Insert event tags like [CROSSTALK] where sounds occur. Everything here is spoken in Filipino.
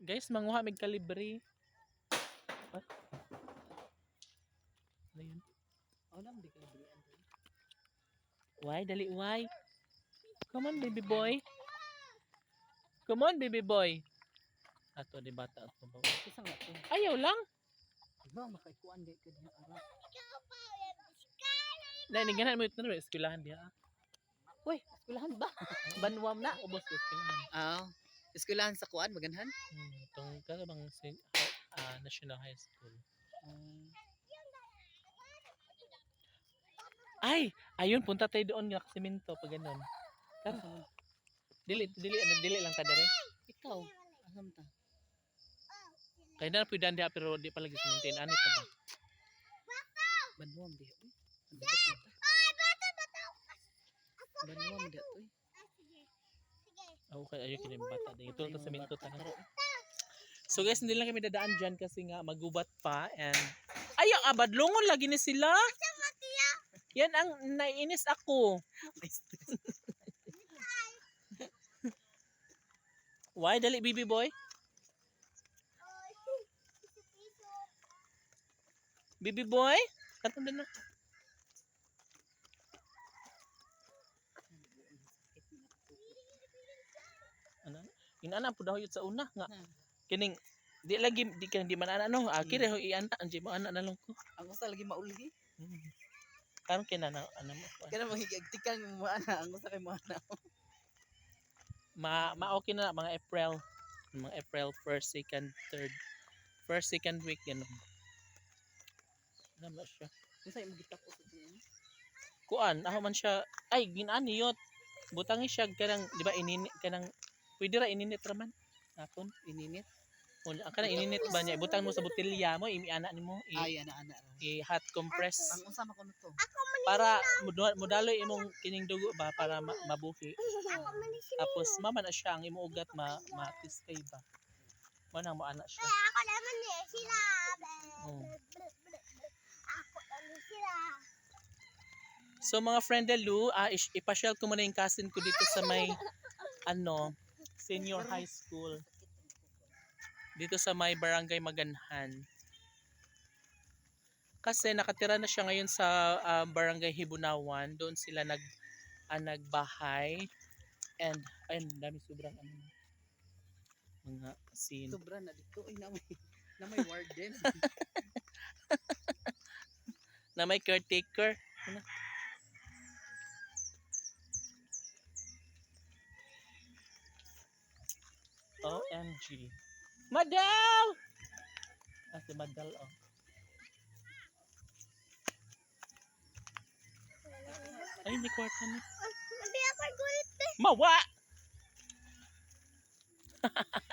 Guys, manguha mig kalibre. What? Ano yun? Wala mo di ka librian. Why? Dali, why? Come on, baby boy. Come on, baby boy. Ato, di bata. Ato, ba? Isa nga to. Ayaw lang. Ba makaikuan di ka diha ara. Na, ningganan mo ito na eskwelahan diha. Uy, eskwelahan ba? Banwam na. Ubos ko eskwelahan. Ah, eskwelahan sa kuan maganhan? Hmm, itong kaya bang sin- ah, National High School. Ah, Ay! Ayun, punta tayo doon nga siminto pag ganun. Tara. asa- Dili, dili, ano, dili lang ta dere. ikaw, asam ta? Kaya na pwede diha pero di pa lagi simintin. Ano pa ba? Banwam di. Uy, ang dapat na ta. Banwam di to. Oh, okay, ayun kini bata din. Ito sa siminto ta. So guys, hindi lang kami dadaan dyan kasi nga magubat pa and ayaw abadlongon lagi ni sila. Yan ang naiinis ako. [LAUGHS] Why dali baby boy? [LAUGHS] Baby boy? Katong din na. Ano? Inana po daw yun sa una nga. Hmm. Kining di lagi di kan di man ana no. Akire ho iana anji mo ana na lang ko. Ang usa lagi maulgi. Hmm. Karon kina na ano mo. Kana mahigagtikan mo ana, ang usa kay mo ana. Ma ma okay na mga April. Mga April 1st, 2nd, 3rd. First, second week yan. Ano ba siya? Unsa imong gitapos sa diyan? Kuan, ako man siya, ay, ginani yot. Butangi siya, kanang, di ba, ininit, kanang, pwede ra ininit raman. Akon. Ininit. O, ang kanang ininit ba niya, butang mo sa botelya mo, imiana ni mo, i, Ay ana ana. i hot compress. Ang usa man kuno to. Para, muda- mudaloy imong kining dugo ba, para ma, mabuhi. Tapos, mama na siya, ang imong ugat, ma, matiskay ba. Manang mo ana siya. Ako naman eh, sila. Oh. Ako naman sila. So mga friend Lu, ah, is- ipasyal ko muna yung cousin ko dito sa may ano, senior high school. Dito sa may barangay Maganhan. Kasi nakatira na siya ngayon sa ah, barangay Hibunawan. Doon sila nag ah, nagbahay. And ayun, dami sobrang ano mga scene. Sobra na dito ay na may na may warden. [LAUGHS] Na may caretaker. Ano? OMG. Madal! Ah, si Madal, oh. Ay, may kwarta na. Hindi ako gulit eh. Mawa! [LAUGHS]